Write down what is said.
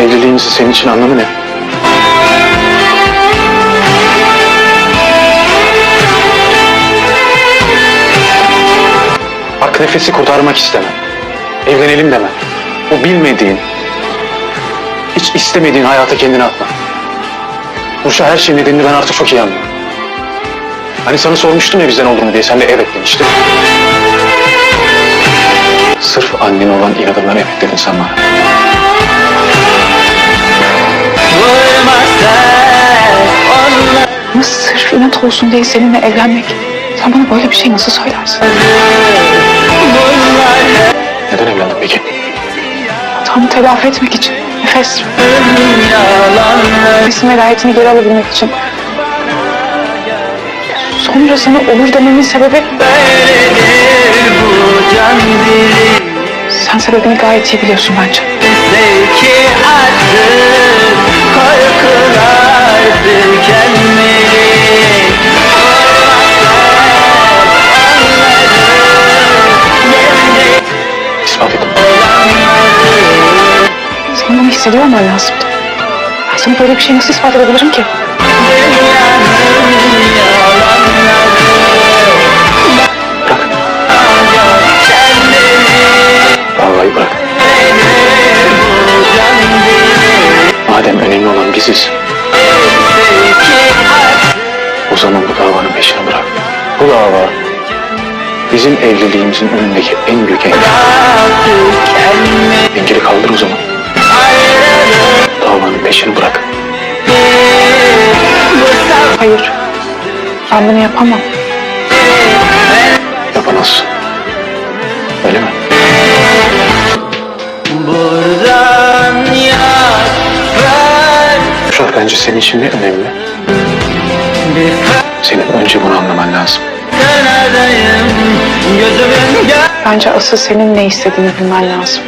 evliliğimizin senin için anlamı ne? Bak nefesi kurtarmak istemem. Evlenelim demem. O bilmediğin, hiç istemediğin hayata kendini atma. Burç'a her şeyin nedenini ben artık çok iyi anlıyorum. Hani sana sormuştum ya bizden olduğunu diye sen de evet demiştin. Sırf annen olan inadından evet dedin sen bana. Sırf inat olsun diye seninle evlenmek. Sen bana böyle bir şey nasıl söylersin? Neden evlendin peki? Tam telafi etmek için. Nefes. Nefesin velayetini geri alabilmek için. Sonra sana olur dememin sebebi... Sen sebebini gayet iyi biliyorsun bence. Zevki artık hissediyor olman lazımdı. Ben sana böyle bir şey nasıl ispat edebilirim ki? Davayı bırak. Madem önemli olan biziz, o zaman bu davanın peşini bırak. Bu dava bizim evliliğimizin önündeki en büyük engel. Hayır. Ben bunu yapamam. Yapamazsın. Öyle mi? Buradan yaklar Uşak bence senin için ne önemli? Senin önce bunu anlaman lazım. Bence asıl senin ne istediğini bilmen lazım.